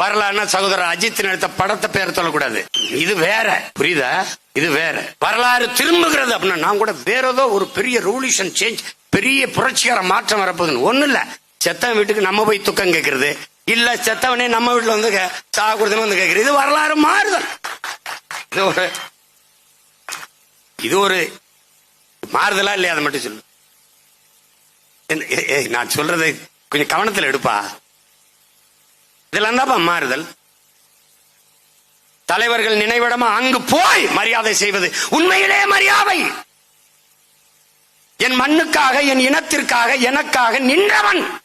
வரலாறுனா சகோதரர் அஜித் நடித்த படத்தை பேர் சொல்லக்கூடாது. இது வேற. புரியுதா? இது வேற. வரலாறு திரும்புகிறது அப்படின்னா நான் கூட வேற ஏதோ ஒரு பெரிய ரூலிஷன் சேஞ்ச் பெரிய புரட்சிகர மாற்றம் வரப்போகுதுன்னு ஒண்ணு இல்ல. செத்தவன் வீட்டுக்கு நம்ம போய் துக்கம் கேட்கறது. இல்ல செத்தவனே நம்ம வீட்டுல வந்து கே- சாக வந்து கேட்கறது. இது வரலாறு மாறுதல். இது ஒரு இது ஒரு மாறுதலா இல்லையா? அதை மட்டும் சொல்லு. ஏய், நான் சொல்றதை கொஞ்சம் கவனத்தில் எடுப்பா. இதெல்லாம் தான்ப்பா மாறுதல். தலைவர்கள் நினைவிடமா அங்கு போய் மரியாதை செய்வது. உண்மையிலே மரியாதை. என் மண்ணுக்காக என் இனத்திற்காக எனக்காக நின்றவன்.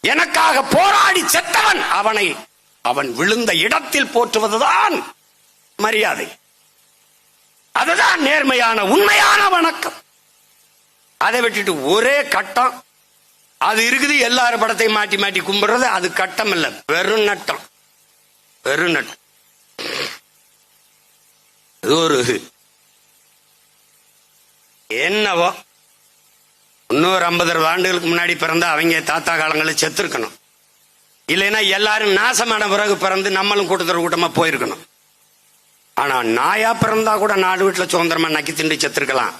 எனக்காக போராடி செத்தவன். அவனை அவன் விழுந்த இடத்தில் போற்றுவதுதான் மரியாதை. அதுதான் நேர்மையான உண்மையான வணக்கம். அதை விட்டுட்டு ஒரே கட்டம். அது இருக்குது எல்லாரும் படத்தையும் மாட்டி மாட்டி கும்பிடுறது அது கட்டம் இல்ல வெறும் நட்டம். வெறும் நட்டம். இது ஒரு என்னவோ? இன்னொரு ஐம்பது அறுபது ஆண்டுகளுக்கு முன்னாடி பிறந்தா அவங்க தாத்தா காலங்களில் செத்துருக்கணும். இல்லைன்னா எல்லாரும் நாசமான பிறகு பிறந்து நம்மளும் கூட்டத்தில் கூட்டமா போயிருக்கணும். ஆனா நாயா பிறந்தா கூட நாடு வீட்டுல சுதந்திரமா நக்கி திண்டு செத்துருக்கலாம்.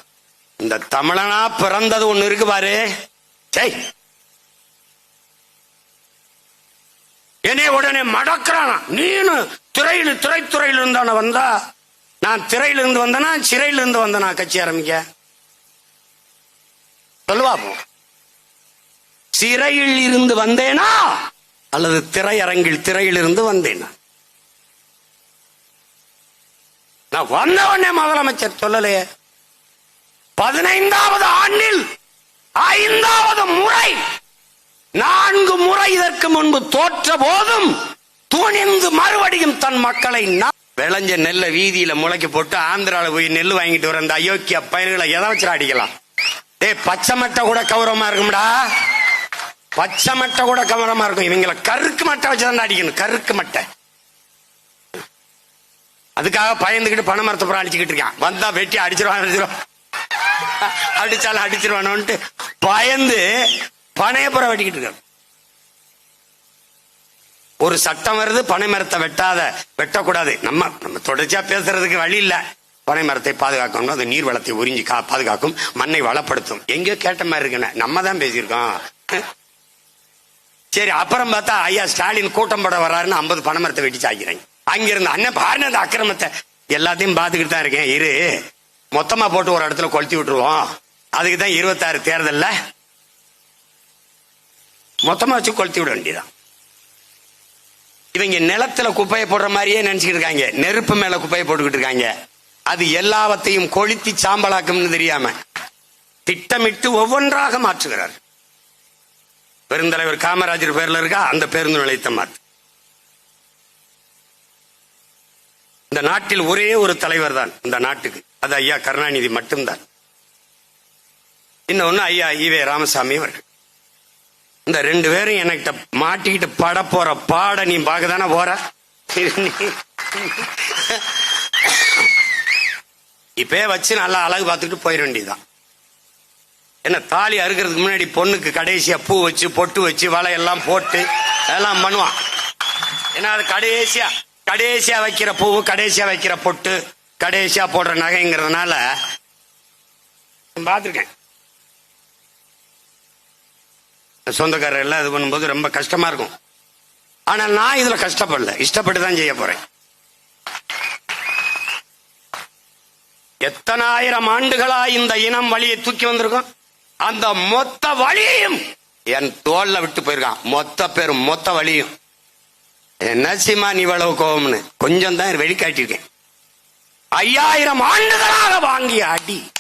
இந்த தமிழனா பிறந்தது ஒன்று இருக்கு பாரு. சரி என்னை உடனே மடக்கிறானா? நீனு திரையில் திரைத்துறையில் இருந்தான வந்தா? நான் திரையில இருந்து வந்தனா சிறையில இருந்து வந்தனா கட்சி ஆரம்பிக்க? சொல்லுவா சிறையில் இருந்து வந்தேனா? அல்லது திரையரங்கில் திரையில் இருந்து வந்தேனா? நான் வந்த உடனே முதலமைச்சர் சொல்லலையே. பதினைந்தாவது ஆண்டில் ஐந்தாவது முறை நான்கு முறை இதற்கு முன்பு தோற்ற போதும் துணிந்து மறுபடியும் தன் மக்களை விளைஞ்ச நெல்ல வீதியில முளைக்க போட்டு ஆந்திரால போய் நெல் வாங்கிட்டு வர அந்த அயோக்கிய பயிர்களை எதை வச்சு அடிக்கலாம்? டே பச்சை மட்டை கூட கௌரவமா இருக்கும்டா. பச்சை மட்டை கூட கௌரவமா இருக்கும். இவங்கள கருக்கு மட்டை வச்சுதான் அடிக்கணும். கருக்கு மட்டை. அதுக்காக பயந்துகிட்டு பண மரத்தை புறம் அடிச்சுக்கிட்டு இருக்கான். வந்தா வெட்டி அடிச்சிருவான் அடிச்சிருவான். அடிச்சாலும் அடிச்சிருவானோன்ட்டு பயந்து பனையப்புறம் வெட்டிக்கிட்டு இருக்கான் ஒரு சட்டம் வருது பனை மரத்தை வெட்டாத வெட்டக்கூடாது. நம்ம நம்ம தொடர்ச்சியா பேசுறதுக்கு வழி இல்ல. பனை மரத்தை பாதுகாக்கணும் அது நீர் வளத்தை உறிஞ்சி கா பாதுகாக்கும் மண்ணை வளப்படுத்தும். எங்கேயோ கேட்ட மாதிரி இருக்குண்ணே. நம்ம தான் பேசியிருக்கோம். சரி அப்புறம் பார்த்தா ஐயா ஸ்டாலின் கூட்டம் போட வர்றாருன்னு ஐம்பது பனை மரத்தை வெட்டி சாய்க்கிறாங்க. அங்கிருந்து அண்ணன் பாருங்க அந்த அக்கிரமத்தை. எல்லாத்தையும் பார்த்துக்கிட்டு தான் இருக்கேன். இரு. மொத்தமா போட்டு ஒரு இடத்துல கொளுத்தி விட்டுருவோம். அதுக்கு தான் இருபத்தாறு தேர்தல்ல. மொத்தமா வச்சு கொளுத்தி விட வேண்டியதான் இவங்க நிலத்துல குப்பையை போடுற மாதிரியே நினைச்சுக்கிட்டு இருக்காங்க. நெருப்பு மேல குப்பையை போட்டுக்கிட்டு இருக்காங்க. அது எல்லாவற்றையும் கொளுத்தி சாம்பலாக்கும்னு தெரியாம திட்டமிட்டு ஒவ்வொன்றாக மாற்றுகிறார். பெருந்தலைவர் காமராஜர் பேர்ல இருக்கா? அந்த பேருந்து நிலையத்தை மாத்து இந்த நாட்டில் ஒரே ஒரு தலைவர் தான் இந்த நாட்டுக்கு. அது ஐயா கருணாநிதி மட்டும்தான். இன்னொன்னு ஐயா ஈவே ராமசாமி அவர்கள். இந்த ரெண்டு பேரும் என்கிட்ட மாட்டிக்கிட்டு பட போற பாட நீ பார்க்க தானே போற இப்பே வச்சு நல்லா அழகு பார்த்துட்டு போயிட வேண்டியதுதான். என்ன தாலி அறுக்கிறதுக்கு முன்னாடி பொண்ணுக்கு கடைசியா பூ வச்சு பொட்டு வச்சு வலை எல்லாம் போட்டு அதெல்லாம் பண்ணுவான். ஏன்னா அது கடைசியா கடைசியா வைக்கிற பூ கடைசியா வைக்கிற பொட்டு கடைசியா போடுற நகைங்கிறதுனால பார்த்துருக்கேன். சொந்தக்காரர் எல்லாம் இது பண்ணும்போது ரொம்ப கஷ்டமா இருக்கும். ஆனா நான் இதுல கஷ்டப்படல. இஷ்டப்பட்டு தான் செய்ய போறேன். எத்தனாயிரம் ஆண்டுகளா இந்த இனம் வழியை தூக்கி வந்திருக்கோம்? அந்த மொத்த வழியையும் என் தோல்ல விட்டு போயிருக்கான். மொத்த பேரும் மொத்த வழியும். என்ன நீ இவ்வளவு கோபம்னு கொஞ்சம் தான் வெளிக்காட்டியிருக்கேன். ஐயாயிரம் ஆண்டுகளாக வாங்கிய அடி.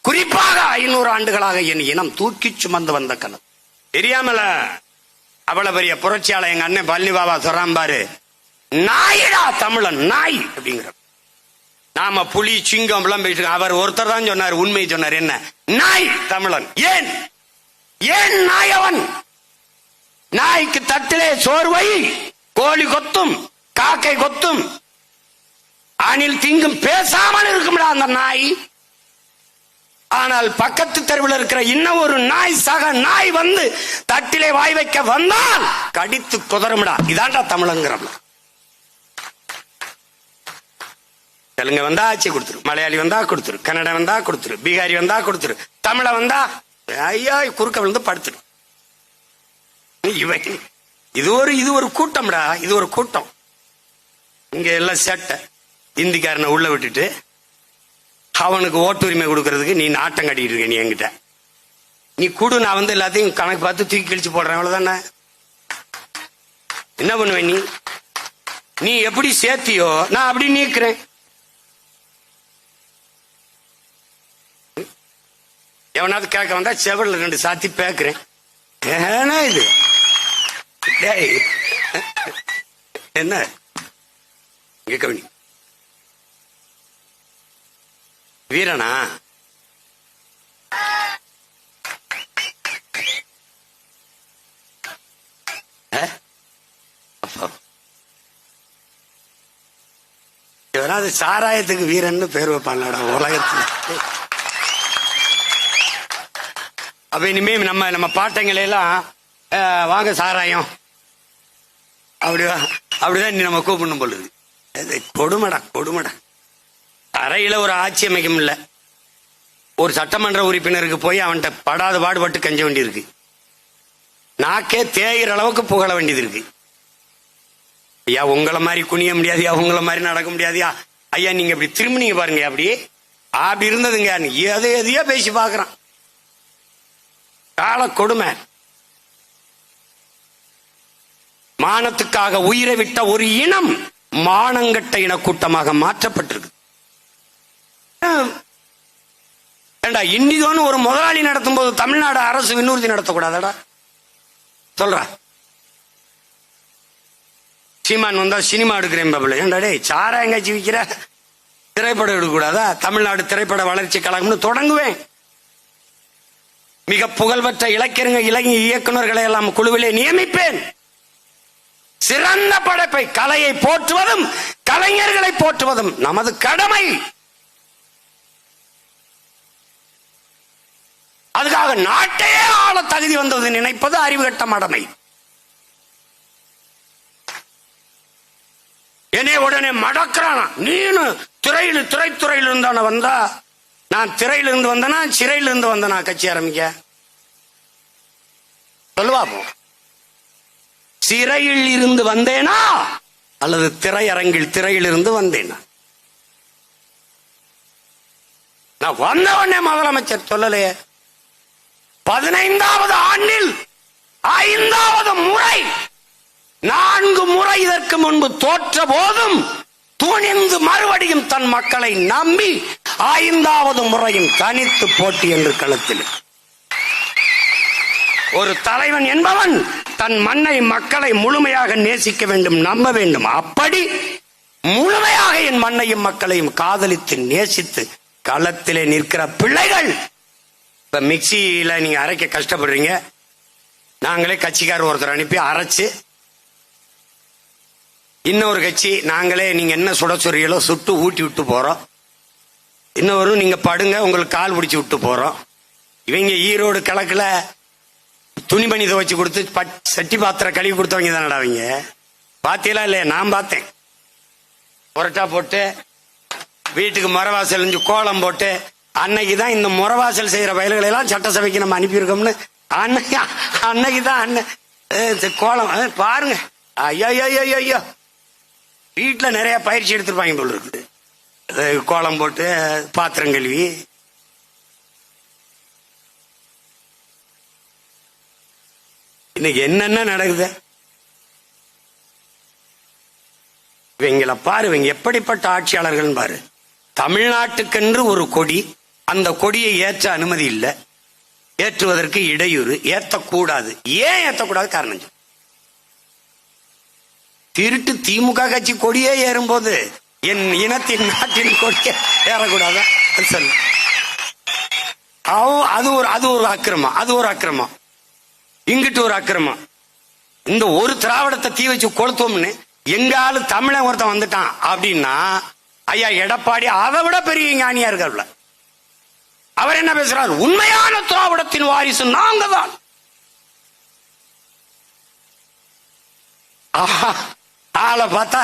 குறிப்பாக ஐநூறு ஆண்டுகளாக என் இனம் தூக்கி சுமந்து வந்த கணக்கு தெரியாமல அவ்வளவு பெரிய புரட்சியாளர் எங்க அண்ணன் பழனி பாபா சொல்றான் பாரு. நாயிடா தமிழன் நாய் அப்படிங்கிற. நாம புலி சிங்கம் எல்லாம் போயிட்டு இருக்கோம். அவர் ஒருத்தர் தான் சொன்னார் உண்மை சொன்னார். என்ன? நாய் தமிழன். ஏன்? ஏன் நாயவன்? நாய்க்கு தட்டிலே சோர்வை கோழி கொத்தும் காக்கை கொத்தும். அணில் திங்கும் பேசாமல் இருக்கும்டா அந்த நாய். ஆனால் பக்கத்து தெருவில் இருக்கிற இன்னும் ஒரு நாய் சக நாய் வந்து தட்டிலே வாய் வைக்க வந்தால் கடித்து குதறும்டா. இதாண்டா தமிழங்கிறோம். தெலுங்கு வந்தா ஆட்சி கொடுத்துரு. மலையாளி வந்தா கொடுத்துரு. கன்னட வந்தா கொடுத்துரு. பீகாரி வந்தா கொடுத்துரு. தமிழ வந்தா ஐயா குறுக்க விழுந்து படுத்துரு. இவை இது ஒரு இது ஒரு கூட்டம்டா. இது ஒரு கூட்டம். இங்க எல்லாம் சேட்டை. இந்திக்காரனை உள்ள விட்டுட்டு அவனுக்கு ஓட்டுரிமை கொடுக்கறதுக்கு நீ நாட்டம் கட்டிட்டு இருக்க நீ என்கிட்ட. நீ கூடு நான் வந்து எல்லாத்தையும் கணக்கு பார்த்து தூக்கி கழிச்சு போடுறேன். அவ்வளவுதானே? என்ன பண்ணுவ நீ? நீ எப்படி சேர்த்தியோ நான் அப்படி நீக்கிறேன் எவனாவது கேட்க வந்தா செவல்ல ரெண்டு சாத்தி பேக்குறேன். ஏன்னா இது? டேய். என்ன? இங்க கவனி வீரனா? அது சாராயத்துக்கு வீரன்னு பேர் வைப்பான்லடா உலகத்துல. அப்ப இனிமே நம்ம நம்ம பாட்டங்களை எல்லாம் வாங்க சாராயம். அப்படிதான் அப்படிதான் நீ நம்ம கூப்பிடணும் பொழுது அது கொடுமடா கொடுமடா. அறையில ஒரு ஆட்சி அமைக்க முடியல ஒரு சட்டமன்ற உறுப்பினருக்கு போய் அவன்கிட்ட படாத பாடுபட்டு கஞ்ச வேண்டியிருக்கு. நாக்கே தேயிற அளவுக்கு புகழ வேண்டியது இருக்கு ஐயா உங்களை மாதிரி குனிய முடியாதியா? உங்களை மாதிரி நடக்க முடியாதியா? ஐயா நீங்க இப்படி திரும்பினீங்க பாருங்க அப்படி. அப்படி இருந்ததுங்க. எதை எதையோ பேசி பாக்குறான் கால கொடுமை. மானத்துக்காக உயிரை விட்ட ஒரு இனம் மானங்கட்ட இனக்கூட்டமாக மாற்றப்பட்டிருக்கு. ஏண்டா இன்னிதோன்னு ஒரு முதலாளி நடத்தும் போது தமிழ்நாடு அரசு விண்ணூர்த்தி நடத்தக்கூடாதடா? சொல்றா. சீமான் வந்தா சினிமா எடுக்கிறேன் பாபுல. ஏண்டா டேய் சாரா எங்காச்சும் விற்கிற திரைப்படம் எடுக்கக்கூடாதா? தமிழ்நாடு திரைப்பட வளர்ச்சி கழகம்னு தொடங்குவேன். மிக புகழ்பெற்ற இலக்கியங்க இலங்கை இயக்குநர்களை எல்லாம் குழுவிலே நியமிப்பேன். சிறந்த படைப்பை கலையை போற்றுவதும் கலைஞர்களை போற்றுவதும் நமது கடமை. அதுக்காக நாட்டையே ஆள தகுதி வந்தது நினைப்பது அறிவுகட்ட மடமை. என்னை உடனே மடக்கிறானா? நீனு திரையில் திரைத்துறையில் இருந்தான வந்தா? நான் திரையில இருந்து வந்தனா சிறையில இருந்து வந்தனா கட்சி ஆரம்பிக்க? சொல்லுவாப்போ சிறையில் இருந்து வந்தேனா? அல்லது திரையரங்கில் திரையில் இருந்து வந்தேனா? நான் வந்த உடனே முதலமைச்சர் சொல்லலையே. பதினைந்தாவது ஆண்டில் ஐந்தாவது முறை நான்கு முறை இதற்கு முன்பு தோற்ற போதும் துணிந்து மறுபடியும் தன் மக்களை நம்பி ஐந்தாவது முறையும் தனித்து போட்டி என்று களத்தில் ஒரு தலைவன் என்பவன் தன் மண்ணை மக்களை முழுமையாக நேசிக்க வேண்டும் நம்ப வேண்டும். அப்படி முழுமையாக என் மண்ணையும் மக்களையும் காதலித்து நேசித்து களத்திலே நிற்கிற பிள்ளைகள் இப்ப மிக்சியில நீங்க அரைக்க கஷ்டப்படுறீங்க. நாங்களே கட்சிக்காரர் ஒருத்தர் அனுப்பி அரைச்சு இன்னொரு கட்சி நாங்களே நீங்க என்ன சுட சொல்றீங்களோ சுட்டு ஊட்டி விட்டு போறோம். இன்னொரு நீங்க படுங்க உங்களுக்கு கால் பிடிச்சி விட்டு போறோம். இவங்க ஈரோடு கிழக்குல துணிமணி துவைச்சு கொடுத்து பட்- சட்டி பாத்திரம் கழுவி கொடுத்தவங்க தானடா அவங்க பாத்தீங்களா இல்லையா? நான் பார்த்தேன். புரட்டா போட்டு வீட்டுக்கு மரவாசல் கோலம் போட்டு அன்னைக்கு தான் இந்த முறவாசல் செய்யற வயல்களை எல்லாம் சட்டசபைக்கு நம்ம அனுப்பியிருக்கோம்னு. அன்னைக்கு அன்னைக்கு தான் அண்ணன் கோலம் பாருங்க. ஐயோ ஐயோ ஐயோ வீட்டில் வீட்டுல நிறைய பயிற்சி எடுத்திருப்பாங்க போல இருக்குது. கோலம் போட்டு பாத்திரம் கழுவி. இன்னைக்கு என்னென்ன நடக்குது? இவங்கள பாரு இவங்க எப்படிப்பட்ட ஆட்சியாளர்கள் பாரு. தமிழ்நாட்டுக்கென்று ஒரு கொடி அந்த கொடியை ஏற்ற அனுமதி இல்லை. ஏற்றுவதற்கு இடையூறு. ஏத்தக்கூடாது. ஏன் ஏத்தக்கூடாது? காரணம் திருட்டு திமுக கட்சி கொடியே ஏறும்போது என் இனத்தின் நாட்டின் கொடியை ஏறக்கூடாதா? அது சொல்லு. அது ஒரு அது ஒரு அக்கிரமம். அது ஒரு அக்கிரமம். இங்கிட்டு ஒரு அக்கிரமம். இந்த ஒரு திராவிடத்தை தீ வச்சு கொளுத்தோம்னு எங்காலும் தமிழன் ஒருத்தன் வந்துட்டான் அப்படின்னா ஐயா எடப்பாடி அதை விட பெரிய ஞானியா இருக்காருல அவர் என்ன பேசுறார்? உண்மையான திராவிடத்தின் வாரிசு நாங்க தான் ஆளை பார்த்தா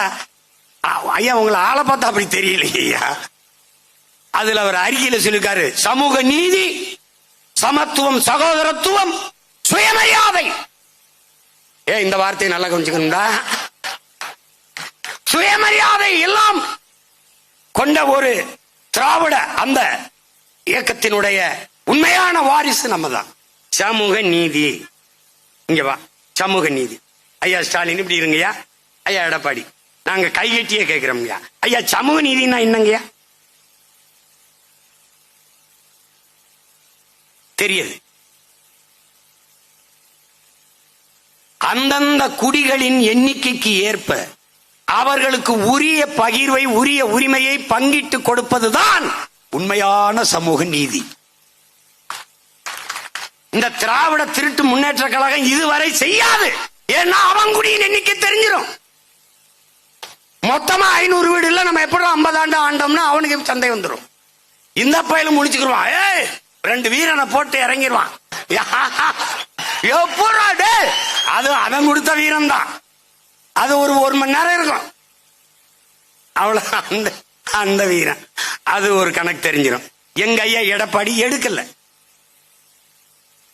ஐயா உங்களை ஆளை பார்த்தா அப்படி தெரியலையா அதுல அவர் அறிக்கையில சொல்லிருக்காரு சமூக நீதி சமத்துவம் சகோதரத்துவம் சுயமரியாதை. ஏ இந்த வார்த்தையை நல்லா கொஞ்சிக்கணும்டா சுயமரியாதை எல்லாம் கொண்ட ஒரு திராவிட அந்த இயக்கத்தினுடைய உண்மையான வாரிசு நம்ம தான் சமூக நீதி. இங்க வா. சமூக நீதி. ஐயா ஸ்டாலின் இப்படி இருங்கய்யா. ஐயா எடப்பாடி நாங்க கைகட்டியே கேட்கிறோம்யா ஐயா சமூக நீதினா என்னங்கய்யா? தெரியுது. அந்தந்த குடிகளின் எண்ணிக்கைக்கு ஏற்ப அவர்களுக்கு உரிய பகிர்வை உரிய உரிமையை பங்கிட்டு கொடுப்பதுதான் உண்மையான சமூக நீதி. இந்த திராவிட திருட்டு முன்னேற்ற கழகம் இதுவரை செய்யாது. ஏன்னா அவங்குடியின் எண்ணிக்கை தெரிஞ்சிடும் மொத்தமா ஐநூறு வீடு இல்ல நம்ம எப்படி ஐம்பது ஆண்டு ஆண்டோம்னா அவனுக்கு சந்தை வந்துடும் இந்த பயிலும் முடிச்சுக்கிடுவான் ஏய் ரெண்டு வீரனை போட்டு இறங்கிடுவான் எப்படா அது அவன் கொடுத்த வீரன் தான் அது ஒரு ஒரு மணி நேரம் இருக்கும். அவ்வளவு அந்த அந்த வீரன். அது ஒரு கணக்கு தெரிஞ்சிடும் எங்க ஐயா எடப்பாடி எடுக்கல.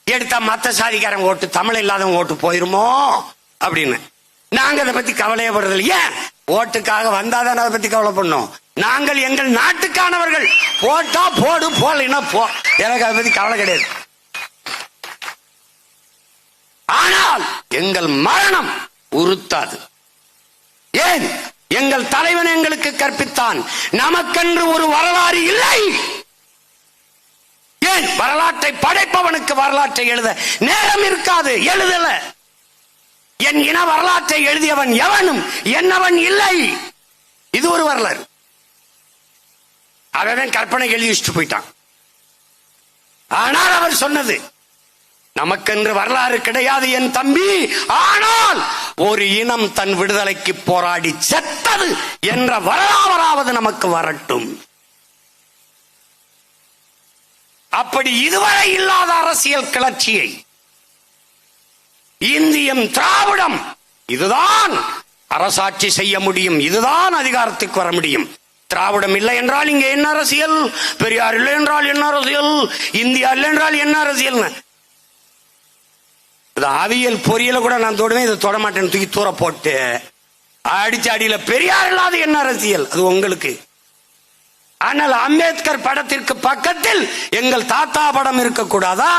எடுத்தா மத்த சாதிக்காரங்க ஓட்டு தமிழ் இல்லாதவங்க ஓட்டு போயிருமோ? அப்படின்னு. நாங்க அதை பத்தி கவலையப்படுறது ஏன்? ஓட்டுக்காக வந்தாதான் அதை பத்தி கவலை பண்ணோம் நாங்கள் எங்கள் நாட்டுக்கானவர்கள். போட்டா போடு போடலைன்னா போ. எனக்கு அதை பத்தி கவலை கிடையாது. ஆனால் எங்கள் மரணம் உறுத்தாது. ஏன்? எங்கள் தலைவன் எங்களுக்கு கற்பித்தான். நமக்கென்று ஒரு வரலாறு இல்லை. ஏன்? வரலாற்றை படைப்பவனுக்கு வரலாற்றை எழுத நேரம் இருக்காது எழுதல. என் இன வரலாற்றை எழுதியவன் எவனும் என்னவன் இல்லை. இது ஒரு வரலாறு. அவன் கற்பனை எழுதி வச்சுட்டு போயிட்டான். ஆனால் அவர் சொன்னது நமக்கென்று வரலாறு கிடையாது என் தம்பி. ஆனால் ஒரு இனம் தன் விடுதலைக்கு போராடி செத்தது என்ற வரலாறாவது நமக்கு வரட்டும். அப்படி இதுவரை இல்லாத அரசியல் கிளர்ச்சியை இந்தியம் திராவிடம் இதுதான் அரசாட்சி செய்ய முடியும் இதுதான் அதிகாரத்துக்கு வர முடியும். திராவிடம் இல்லை என்றால் இங்க என்ன அரசியல்? பெரியார் இல்லை என்றால் என்ன அரசியல்? இந்தியா இல்லை என்றால் என்ன அரசியல் இது அவியல் பொரியல கூட நான் தொடுவேன் இதை தொட மாட்டேன்னு தூக்கி தூர போட்டு. அடிச்சு அடியில பெரியார் இல்லாத என்ன அரசியல்? அது உங்களுக்கு. ஆனால் அம்பேத்கர் படத்திற்கு பக்கத்தில் எங்கள் தாத்தா படம் இருக்கக்கூடாதா?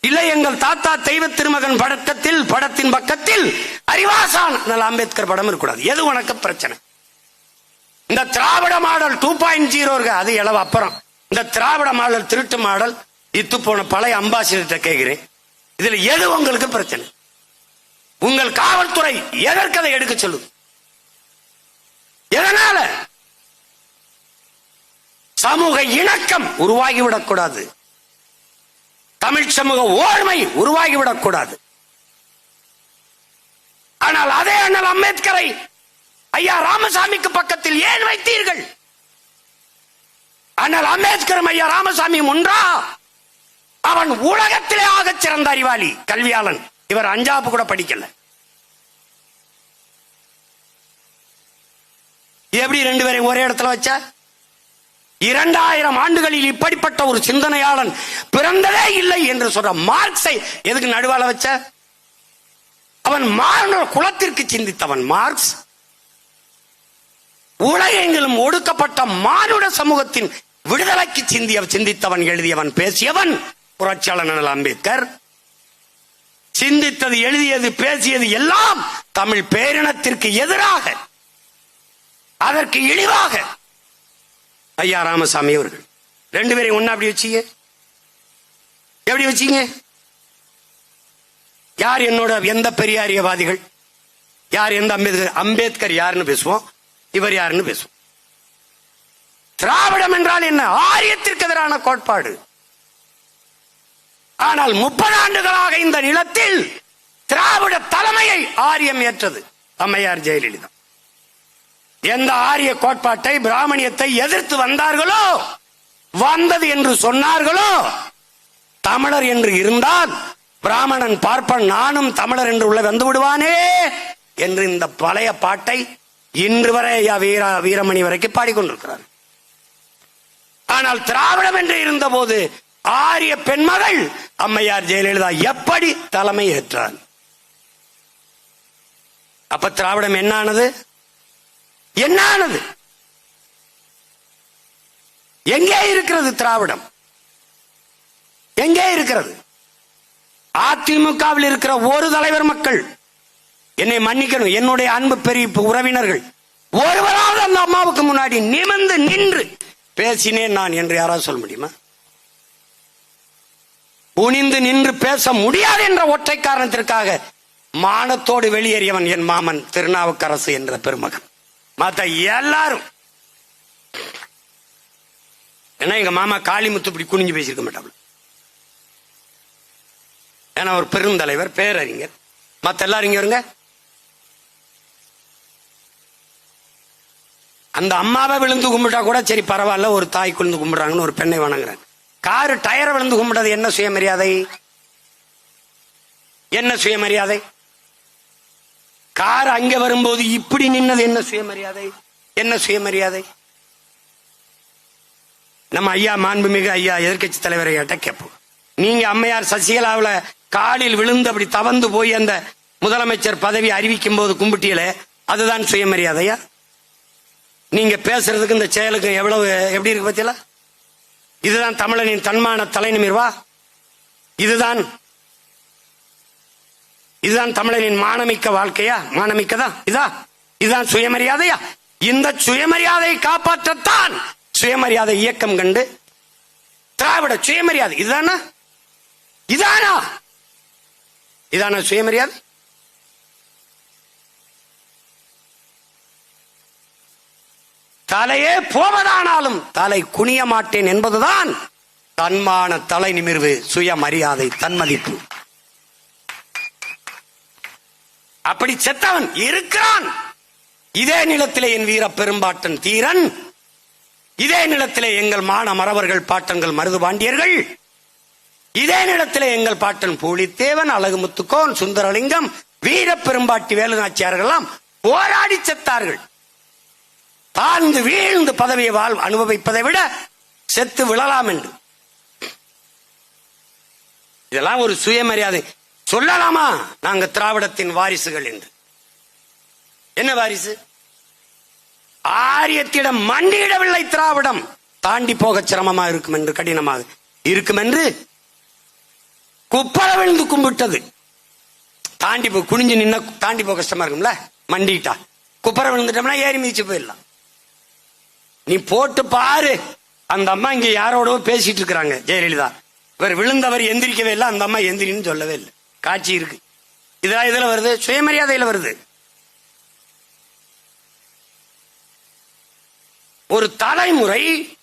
இல்லை எங்கள் தாத்தா தெய்வ திருமகன் படக்கத்தில் படத்தின் பக்கத்தில் அறிவாசான். அதனால் அம்பேத்கர் படம் இருக்கக்கூடாது. எது உனக்கு பிரச்சனை? இந்த Dravida model two point zero இருக்கு அது இளவு அப்புறம். இந்த திராவிட மாடல் திருட்டு மாடல் இத்து போன பழைய அம்பாசிடர்கிட்ட கேட்கிறேன். இதுல எது உங்களுக்கு பிரச்சனை? உங்கள் காவல்துறை எதற்கு அதை எடுக்க சொல்லுது? எதனால? சமூக இணக்கம் உருவாகிவிடக் கூடாது. தமிழ் சமூக ஓர்மை உருவாகிவிடக் கூடாது. ஆனால் அதே அண்ணல் அம்பேத்கரை ஐயா ராமசாமிக்கு பக்கத்தில் ஏன் வைத்தீர்கள்? ஆனால் அம்பேத்கரும் ஐயா ராமசாமி ஒன்றா? அவன் உலகத்திலே ஆக சிறந்த அறிவாளி கல்வியாளன். இவர் அஞ்சாப்பு கூட படிக்கல. எப்படி ரெண்டு பேரையும் ஒரே இடத்துல வச்சா? இரண்டாயிரம் ஆண்டுகளில் இப்படிப்பட்ட ஒரு சிந்தனையாளன் பிறந்ததே இல்லை என்று சொல்ற மார்க்ஸை எதுக்கு நடுவால வச்ச? அவன் மாணவ குலத்திற்கு சிந்தித்தவன் மார்க்ஸ். உலகெங்கிலும் ஒடுக்கப்பட்ட மானுட சமூகத்தின் விடுதலைக்கு சிந்திய சிந்தித்தவன் எழுதியவன் பேசியவன். புரட்சியாளர் அண்ணல் அம்பேத்கர். சிந்தித்தது எழுதியது பேசியது எல்லாம் தமிழ் பேரினத்திற்கு எதிராக அதற்கு இழிவாக. ஐயா ராமசாமி அவர்கள் ரெண்டு பேரையும் ஒன்னா அப்படி வச்சீங்க? எப்படி வச்சீங்க? யார் என்னோட எந்த பெரியாரியவாதிகள்? யார் எந்த அம்பேத்கர் அம்பேத்கர் யாருன்னு பேசுவோம் இவர் யாருன்னு பேசுவோம். திராவிடம் என்றால் என்ன? ஆரியத்திற்கு எதிரான கோட்பாடு. ஆனால் முப்பது ஆண்டுகளாக இந்த நிலத்தில் திராவிட தலைமையை ஆரியம் ஏற்றது. அம்மையார் ஜெயலலிதா. எந்த ஆரிய கோட்பாட்டை பிராமணியத்தை எதிர்த்து வந்தார்களோ வந்தது என்று சொன்னார்களோ தமிழர் என்று இருந்தால் பிராமணன் பார்ப்பன் நானும் தமிழர் என்று உள்ள வந்து விடுவானே என்று இந்த பழைய பாட்டை இன்று வரை வீரா வீரமணி வரைக்கும் பாடிக்கொண்டிருக்கிறார். ஆனால் திராவிடம் என்று இருந்தபோது ஆரிய பெண்மகள் அம்மையார் ஜெயலலிதா எப்படி தலைமை ஏற்றார்? அப்ப திராவிடம் என்னானது? என்னானது? எங்கே இருக்கிறது திராவிடம்? எங்கே இருக்கிறது? அதிமுகவில் இருக்கிற ஒரு தலைவர் மக்கள் என்னை மன்னிக்கணும். என்னுடைய அன்பு பெரிய உறவினர்கள் ஒருவராவது அந்த அம்மாவுக்கு முன்னாடி நிமிர்ந்து நின்று பேசினேன் நான் என்று யாராவது சொல்ல முடியுமா? குனிந்து நின்று பேச முடியாது என்ற ஒற்றை காரணத்திற்காக மானத்தோடு வெளியேறியவன் என் மாமன் திருநாவுக்கரசு என்ற பெருமகன். மத்த எல்லாரும் ஏன்னா எங்க மாமா காளிமுத்து இப்படி குனிஞ்சு பேசியிருக்க மாட்டாங்க ஏன்னா ஒரு பெருந்தலைவர் பேரறிஞர். மத்த எல்லாரும் இங்க இருங்க அந்த அம்மாவை விழுந்து கும்பிட்டா கூட சரி பரவாயில்ல ஒரு தாய் குழுந்து கும்பிடுறாங்கன்னு ஒரு பெண்ணை வணங்குறாங்க. காரு டயரை விழுந்து கும்பிடுறது என்ன சுயமரியாதை? என்ன சுயமரியாதை? கார் அங்க வரும்போது இப்படி நின்னது என்ன சுயமரியாதை? என்ன சுயமரியாதை? நம்ம ஐயா மாண்புமிகு ஐயா எதிர்க்கட்சி தலைவரை கிட்ட கேட்போம். நீங்க அம்மையார் சசிகலாவில் காலில் விழுந்து அப்படி தவந்து போய் அந்த முதலமைச்சர் பதவி அறிவிக்கும் போது கும்பிட்டியலே அதுதான் சுயமரியாதையா? நீங்க பேசுறதுக்கு இந்த செயலுக்கு எவ்வளவு எப்படி இருக்கு பத்தியல இதுதான் தமிழனின் தன்மான தலைநிமிர்வா? இதுதான் இதுதான் தமிழனின் மானமிக்க வாழ்க்கையா? மானமிக்கதா? இதா? இதுதான் சுயமரியாதையா? இந்த சுயமரியாதையை காப்பாற்றத்தான் சுயமரியாதை இயக்கம் கண்டு திராவிட சுயமரியாதை. இதுதானா இதானா? இதானா சுயமரியாதை? தலையே போவதானாலும் தலை குனிய மாட்டேன் என்பதுதான் தன்மான தலை நிமிர்வு சுயமரியாதை தன்மதிப்பு. அப்படி செத்தவன் இருக்கிறான். இதே நிலத்திலே என் வீர பெரும்பாட்டன் தீரன். இதே நிலத்திலே எங்கள் மான மறவர்கள் பாட்டங்கள் மருது பாண்டியர்கள். இதே நிலத்திலே எங்கள் பாட்டன் பூலித்தேவன் அழகுமுத்துக்கோன் சுந்தரலிங்கம் வீர பெரும்பாட்டி வேலுநாச்சியார்கள் எல்லாம் போராடி செத்தார்கள். தாழ்ந்து வீழ்ந்து பதவியை வாழ் அனுபவிப்பதை விட செத்து விழலாம் என்று. இதெல்லாம் ஒரு சுயமரியாதை. சொல்லலாமா? நாங்க திராவிடத்தின் வாரிசுகள் என்று. என்ன வாரிசு? ஆரியத்திடம் மண்டியிடவில்லை திராவிடம். தாண்டி போக சிரமமா இருக்கும் என்று கடினமாக. இருக்கும் என்று குப்பர விழுந்து கும்பிட்டது. தாண்டி போ குனிஞ்சு நின்ன தாண்டி போக கஷ்டமா இருக்கும்ல? மண்டிட்டா. குப்பர விழுந்துட்டோம்னா ஏறி மிதிச்சு போயிடலாம். நீ போட்டு பாரு. அந்த அம்மா இங்க யாரோட பேசிட்டு இருக்கிறாங்க ஜெயலலிதா. இவர் விழுந்தவர் எந்திரிக்கவே இல்லை அந்த அம்மா எந்திரின்னு சொல்லவே இல்லை. காட்சி இருக்கு. இதெல்லாம் இதுல வருது சுயமரியாதையில வருது. ஒரு தலைமுறை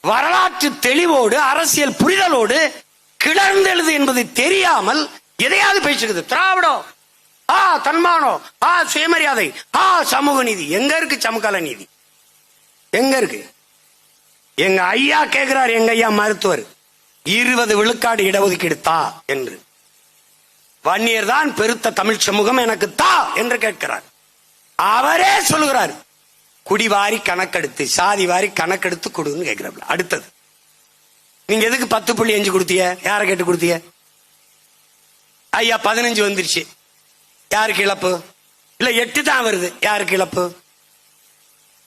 வரலாற்று தெளிவோடு அரசியல் புரிதலோடு கிளர்ந்தெழுது என்பது தெரியாமல் எதையாவது பேசுகிறது திராவிடம். ஆ தன்மானம். ஆ சுயமரியாதை. ஆ சமூக நீதி. எங்க இருக்கு சமகால நீதி? எங்க இருக்கு? எங்க ஐயா கேட்கிறார் எங்க ஐயா மருத்துவர். இருபது விழுக்காடு இடஒதுக்கீடு தா என்று. வன்னியர் தான் பெருத்த தமிழ் சமூகம் எனக்கு தா என்று கேட்கிறார். அவரே சொல்லுகிறார் குடிவாரி கணக்கெடுத்து சாதி வாரி கணக்கெடுத்து கொடுன்னு கேட்கிறாப்ல அடுத்தது நீங்க எதுக்கு பத்து புள்ளி அஞ்சு கொடுத்திய யாரை கேட்டு கொடுத்தீங்க? ஐயா பதினஞ்சு வந்துருச்சு. யாருக்கு இழப்பு? இல்ல எட்டு தான் வருது. யாருக்கு இழப்பு?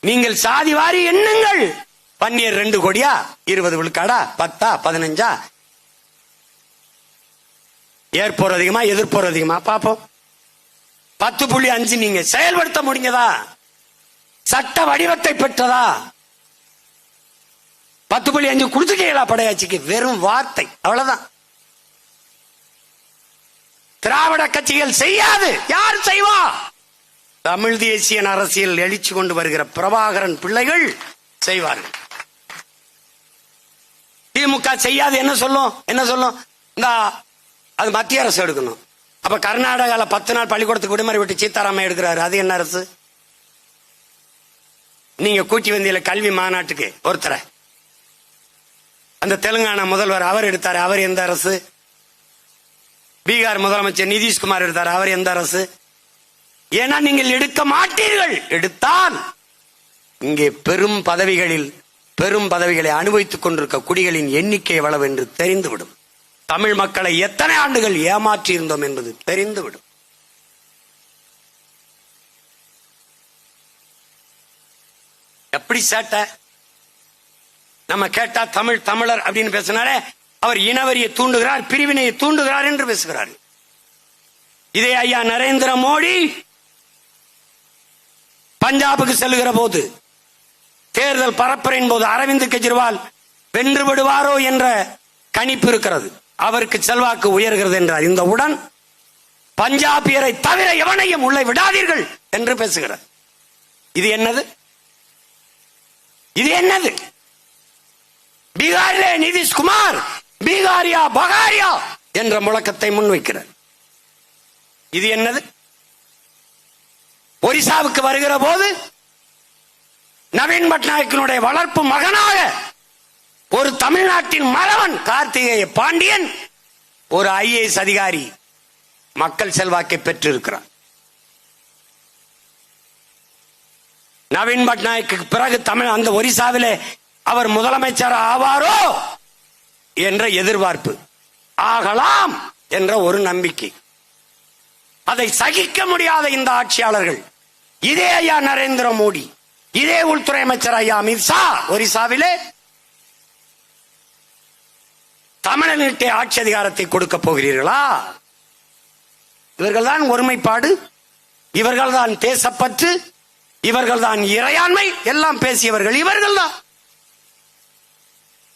நீங்கள் சாதி வாரி எண்ணுங்கள். பன்னீர் ரெண்டு கோடியா இருபது விழுக்காடா பத்தா பதினஞ்சா? ஏற்போர் அதிகமா எதிர்ப்போர் அதிகமா? பாப்போம். பத்து புள்ளி அஞ்சு நீங்க செயல்படுத்த முடிஞ்சதா? சட்ட வடிவத்தை பெற்றதா? பத்து புள்ளி அஞ்சு கொடுத்துட்டீங்களா படையாட்சிக்கு வெறும் வார்த்தை அவ்வளவுதான். திராவிட கட்சிகள் செய்யாது. யார் செய்வா? தமிழ் தேசியன் அரசியல் எழுச்சி கொண்டு வருகிற பிரபாகரன் பிள்ளைகள் செய்வார்கள். திமுக செய்யாது என்ன சொல்லும்? என்ன சொல்லும்? இந்த அது மத்திய அரசு எடுக்கணும். அப்ப கர்நாடகால பத்து நாள் பள்ளிக்கூடத்துக்கு விடுமுறை விட்டு சீதாராமன் எடுக்கிறாரு. அது என்ன அரசு? நீங்க கூட்டி வந்தீங்க கல்வி மாநாட்டுக்கு ஒருத்தரை. அந்த தெலுங்கானா முதல்வர் அவர் எடுத்தார். அவர் எந்த அரசு? பீகார் முதலமைச்சர் நிதிஷ்குமார் எடுத்தார். அவர் எந்த அரசு? ஏன்னா நீங்கள் எடுக்க மாட்டீர்கள். எடுத்தால் இங்கே பெரும் பதவிகளில் பெரும் பதவிகளை அனுபவித்துக் கொண்டிருக்க குடிகளின் எண்ணிக்கை எவ்வளவு என்று தெரிந்துவிடும். தமிழ் மக்களை எத்தனை ஆண்டுகள் ஏமாற்றி இருந்தோம் என்பது தெரிந்துவிடும். எப்படி சேட்டை? நம்ம கேட்டா தமிழ் தமிழர் அப்படின்னு பேசினாலே அவர் இனவரியை தூண்டுகிறார் பிரிவினையை தூண்டுகிறார் என்று பேசுகிறார் இதே ஐயா நரேந்திர மோடி பஞ்சாபுக்கு செல்லுகிற போது தேர்தல் பரப்புரையின் போது அரவிந்த் கெஜ்ரிவால் வென்று விடுவாரோ என்ற கணிப்பு இருக்கிறது. அவருக்கு செல்வாக்கு உயர்கிறது என்றார். இந்த உடன் பஞ்சாபியரை தவிர எவனையும் உள்ளே விடாதீர்கள் என்று பேசுகிறார். இது என்னது? இது என்னது? பீகாரிலே நிதிஷ்குமார் பீகாரியா பகாரியா என்ற முழக்கத்தை முன்வைக்கிறார். இது என்னது? ஒரிசாவுக்கு வருகிற போது நவீன் பட்நாயக்கனுடைய வளர்ப்பு மகனாக ஒரு தமிழ்நாட்டின் மறவன் கார்த்திகேய பாண்டியன் ஒரு ஐஏஎஸ் அதிகாரி மக்கள் செல்வாக்கை பெற்றிருக்கிறார். நவீன் பட்நாயக்கு பிறகு தமிழ் அந்த ஒரிசாவிலே அவர் முதலமைச்சர் ஆவாரோ என்ற எதிர்பார்ப்பு. ஆகலாம் என்ற ஒரு நம்பிக்கை. அதை சகிக்க முடியாத இந்த ஆட்சியாளர்கள். இதே ஐயா நரேந்திர மோடி இதே உள்துறை அமைச்சர் ஐயா அமித்ஷா ஒரிசாவிலே தமிழனுக்கு ஆட்சி அதிகாரத்தை கொடுக்க போகிறீர்களா? இவர்கள்தான் ஒருமைப்பாடு இவர்கள்தான் தேசப்பற்று இவர்கள்தான் இறையாண்மை எல்லாம் பேசியவர்கள் இவர்கள்தான்.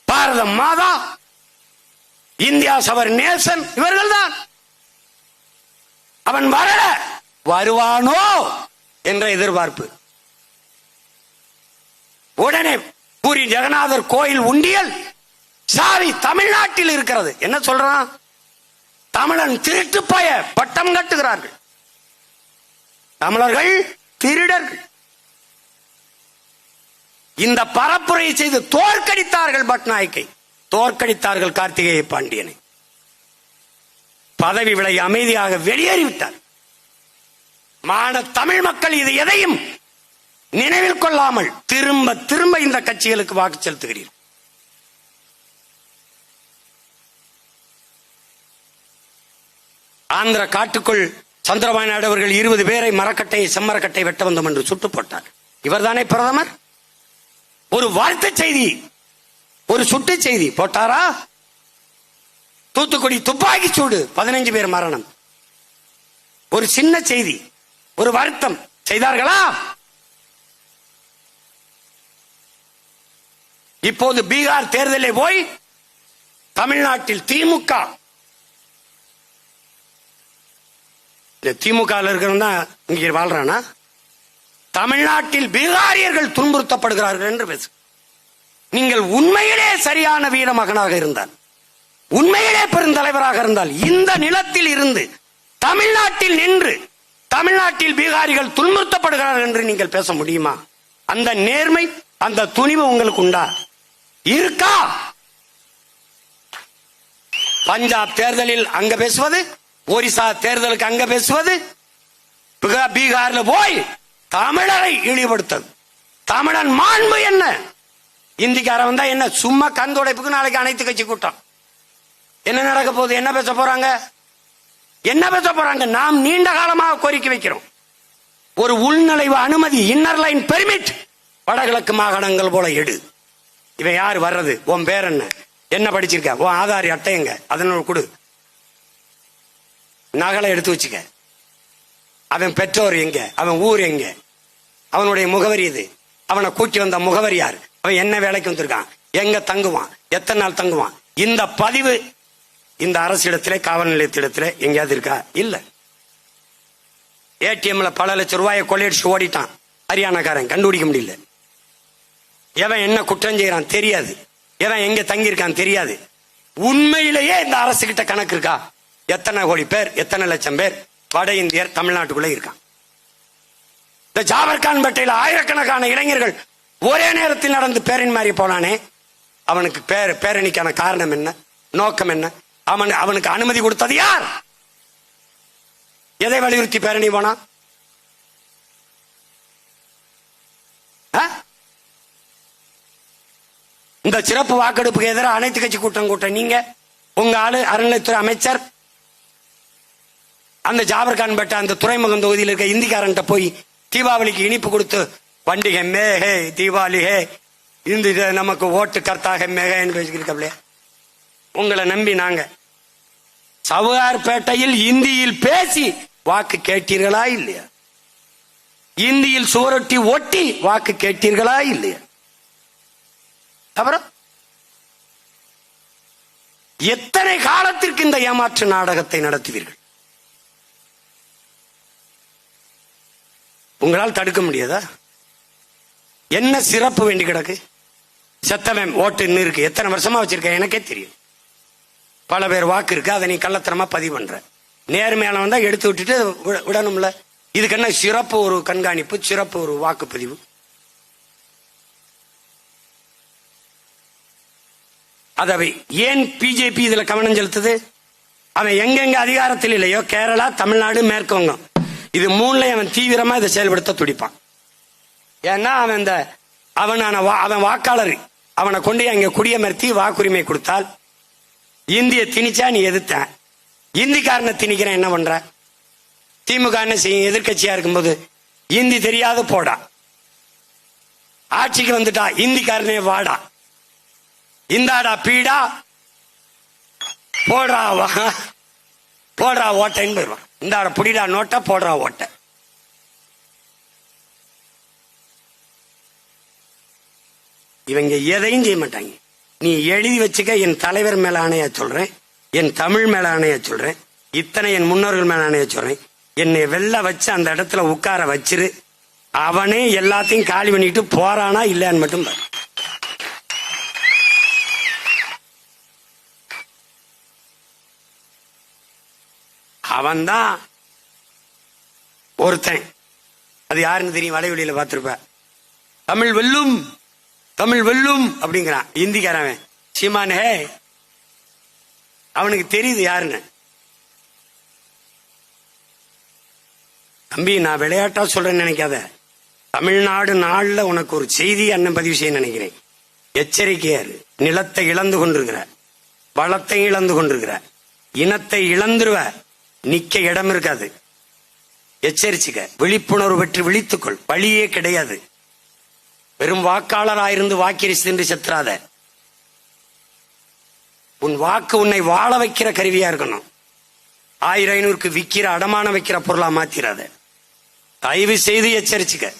பாரத மாதா இந்தியா சவர் நேசன் இவர்கள்தான். அவன் வரல. வருவானோ? என்ற எதிர்பார்ப்பு. உடனே பூரி ஜெகநாதர் கோயில் உண்டியல் சாவி தமிழ்நாட்டில் இருக்கிறது. என்ன சொல்றான்? தமிழன் திருட்டு பய பட்டம் கட்டுகிறார்கள். தமிழர்கள் திருடர்கள். இந்த பரப்புரை செய்து தோற்கடித்தார்கள் பட்நாயக்கை. தோற்கடித்தார்கள் கார்த்திகேய பாண்டியனை. பதவி விலை அமைதியாக வெளியேறிவிட்டார். மான தமிழ் மக்கள் இது எதையும் நினைவில் கொள்ளாமல் திரும்ப திரும்ப இந்த கட்சிகளுக்கு வாக்கு செலுத்துகிறீர்கள். ஆந்திர காட்டுக்குள் சந்திரபாபு நாயுடு அவர்கள் இருபது பேரை மரக்கட்டை செம்மரக்கட்டை வெட்ட வந்தோம் என்று சுட்டு போட்டார் இவர்தானே பிரதமர்? ஒரு வாழ்த்து செய்தி ஒரு சுட்டு செய்தி போட்டாரா? தூத்துக்குடி துப்பாக்கி சூடு. பதினஞ்சு பேர் மரணம். ஒரு சின்ன செய்தி. ஒரு வருத்தம். செய்தார்களா? இப்போது பீகார் தேர்தலில் போய் தமிழ்நாட்டில் திமுக. திமுக இருக்கிறவன் தான் இங்கே வாழ்றானா? தமிழ்நாட்டில் பீகாரியர்கள் துன்புறுத்தப்படுகிறார்கள் என்று பேசு. நீங்கள் உண்மையிலே சரியான வீர மகனாக இருந்தான் உண்மையிலே பெருந்தலைவராக இருந்தால் இந்த நிலத்தில் இருந்து தமிழ்நாட்டில் நின்று தமிழ்நாட்டில் பீகாரிகள் துன்புறுத்தப்படுகிறார்கள் என்று நீங்கள் பேச முடியுமா? அந்த நேர்மை அந்த துணிவு உங்களுக்கு உண்டா? இருக்கா? பஞ்சாப் தேர்தலில் அங்க பேசுவது ஒரிசா தேர்தலுக்கு அங்க பேசுவது பீகார்ல போய் தமிழரை இழிவுபடுத்தது தமிழன் மாண்பு என்ன? இந்திக்காரன் வந்தா என்ன? சும்மா கந்துடைப்புக்கு நாளைக்கு அனைத்து கட்சி கூட்டம். என்ன நடக்க போகுது? என்ன பேச போறாங்க? என்ன பேச போறாங்க? நாம் நீண்ட காலமாக கோரிக்கை வைக்கிறோம். ஒரு உள்நுழைவு அனுமதி இன்னர் லைன் பெர்மிட் வடகிழக்கு மாகாணங்கள் போல எடு. இவன் யார்? வர்றது. உன் பேர் என்ன? என்ன படிச்சிருக்க? உன் ஆதார் அட்டைங்க அதனோட கொடு. நகலை எடுத்து வச்சுக்க. அவன் பெற்றோர் எங்க? அவன் ஊர் எங்க? அவனுடைய முகவரி இது. அவனை கூட்டி வந்த முகவரி யார்? அவன் என்ன வேலைக்கு வந்திருக்கான்? எங்க தங்குவான்? எத்தனை நாள் தங்குவான்? இந்த பதிவு இந்த அரசிடத்திலே காவல் நிலையத்திடத்திலே எங்கேயாவது இருக்கா? இல்ல. ஏடிஎம்ல பல லட்சம் ரூபாயை கொள்ளையடிச்சு ஓடிட்டான். ஹரியானாக்காரன் கண்டுபிடிக்க முடியல. எவன் என்ன குற்றம் செய்யறான் தெரியாது. எவன் எங்க தங்கியிருக்கான் தெரியாது. உண்மையிலேயே இந்த அரசு கிட்ட கணக்கு இருக்கா? எத்தனை கோடி பேர் எத்தனை லட்சம் பேர் வட இந்தியர் தமிழ்நாட்டுக்குள்ள இருக்கான். இந்த ஜாவர்கான் பேட்டையில் ஆயிரக்கணக்கான இளைஞர்கள் ஒரே நேரத்தில் நடந்து பேரின் மாதிரி போனானே. அவனுக்கு பேர் பேரணிக்கான காரணம் என்ன? நோக்கம் என்ன? அவன் அவனுக்கு அனுமதி கொடுத்தது யார்? எதை வலியுறுத்தி பேரணி போனா? இந்த சிறப்பு வாக்கெடுப்புக்கு எதிராக அனைத்து கட்சி கூட்டம் கூட்ட நீங்க உங்க ஆளு அறநிலைத்துறை அமைச்சர் அந்த ஜாபர்கான் பட்ட அந்த துறைமுகம் தொகுதியில் இருக்க இந்திக்காரன்ட்ட போய் தீபாவளிக்கு இனிப்பு கொடுத்து பண்டிகை மேகே தீபாவளி ஹே இந்த நமக்கு ஓட்டு கர்த்தாக மேகேன்னு பேசிக்கிட்டு உங்களை நம்பி நாங்க. சவுகார்பேட்டையில் இந்தியில் பேசி வாக்கு கேட்டீர்களா இல்லையா? இந்தியில் சுவரொட்டி ஒட்டி வாக்கு கேட்டீர்களா இல்லையா? அப்புறம் எத்தனை காலத்திற்கு இந்த ஏமாற்று நாடகத்தை நடத்துவீர்கள்? உங்களால் தடுக்க முடியாதா? என்ன சிறப்பு வேண்டி கிடக்கு? செத்தவன் ஓட்டு இருக்கு எத்தனை வருஷமா வச்சிருக்க எனக்கே தெரியும். பல பேர் வாக்கு இருக்கு. அதை நீ கள்ளத்தனமா பதிவு பண்ற. நேர்மையான வந்தா எடுத்து விட்டுட்டு விட- விடணும்ல. இதுக்கு என்ன சிறப்பு ஒரு கண்காணிப்பு சிறப்பு ஒரு வாக்குப்பதிவு? அதவை ஏன் பிஜேபி இதுல கவனம் செலுத்துது? அவன் எங்கெங்க அதிகாரத்தில் இல்லையோ கேரளா தமிழ்நாடு மேற்கு வங்கம் இது மூணுல அவன் தீவிரமா இதை செயல்படுத்த துடிப்பான். ஏன்னா அவன் இந்த அவனான வா- அவன் வாக்காளர். அவனை கொண்டு அங்க குடியமர்த்தி வாக்குரிமை கொடுத்தால் இந்திய திணிச்சா நீ எதிர்த்தேன் இந்திக்காரனை திணிக்கிறேன் என்ன பண்ற? திமுக என்ன செய்யும்? எதிர்க்கட்சியா இருக்கும்போது இந்தி தெரியாத போடா. ஆட்சிக்கு வந்துட்டா இந்திக்காரனே வாடா. இந்தாடா பீடா. போடுறா வா. போடுறா ஓட்டைன்னு போயிடுவான். இந்தாடா புடிடா நோட்டை போடுறா ஓட்டை. இவங்க எதையும் செய்ய மாட்டாங்க. நீ எழுதி வச்சுக்க என் தலைவர் மேல ஆணையா சொல்றேன் என் தமிழ் மேல ஆணையா சொல்றேன் இத்தனை என் முன்னோர்கள் மேல ஆணையா சொல்றேன். என்னை வெள்ள வச்சு அந்த இடத்துல உட்கார வச்சிரு. அவனே எல்லாத்தையும் காலி பண்ணிட்டு போறானா இல்லையான்னு மட்டும் அவன்தான் ஒருத்தன். அது யாருன்னு தெரியும்? வலைவெளியில பார்த்திருப்ப. தமிழ் வெல்லும் தமிழ் வெல்லும் அப்படிங்கிறான். இந்திக்காரன். சீமானே சீமான் ஹே அவனுக்கு தெரியுது யாருன்னு. தம்பி நான் விளையாட்டா சொல்றேன்னு நினைக்காத. தமிழ்நாடு நாள்ல உனக்கு ஒரு செய்தி அண்ணன் பதிவு செய்ய நினைக்கிறேன். எச்சரிக்கையாரு நிலத்தை இழந்து கொண்டிருக்கிற. வளத்தை இழந்து கொண்டிருக்கிற. இனத்தை இழந்துருவ. நிக்க இடம் இருக்காது. எச்சரிச்சுக்க. விழிப்புணர்வு பெற்று விழித்துக்கொள். வழியே கிடையாது. வெறும் வாக்காளராயிருந்து வாக்கிரிசு என்று செத்துறாத. உன் வாக்கு உன்னை வாழ வைக்கிற கருவியா இருக்கணும். ஆயிரம் ஐநூறுக்கு விக்கிற அடமான வைக்கிற பொருளா மாத்திராத. தயவு செய்து எச்சரிச்சுக்க.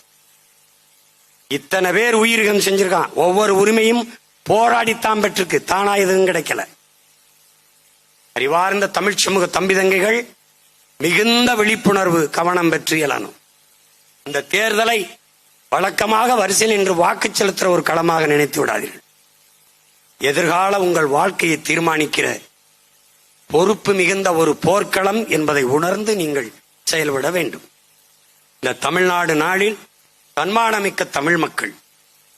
இத்தனை பேர் உயிரிகம் செஞ்சிருக்கான். ஒவ்வொரு உரிமையும் போராடித்தான் பெற்றிருக்கு. தானா எதுவும் கிடைக்கல. அறிவார்ந்த தமிழ் சமூக தம்பி தங்கைகள் மிகுந்த விழிப்புணர்வு கவனம் பெற்று இயலணும். இந்த தேர்தலை வழக்கமாக வரிசையில் நின்று வாக்கு செலுத்துற ஒரு களமாக நினைத்து விடாதீர்கள். எதிர்கால உங்கள் வாழ்க்கையை தீர்மானிக்கிற பொறுப்பு மிகுந்த ஒரு போர்க்களம் என்பதை உணர்ந்து நீங்கள் செயல்பட வேண்டும். இந்த தமிழ்நாடு நாளில் தன்மானமிக்க தமிழ் மக்கள்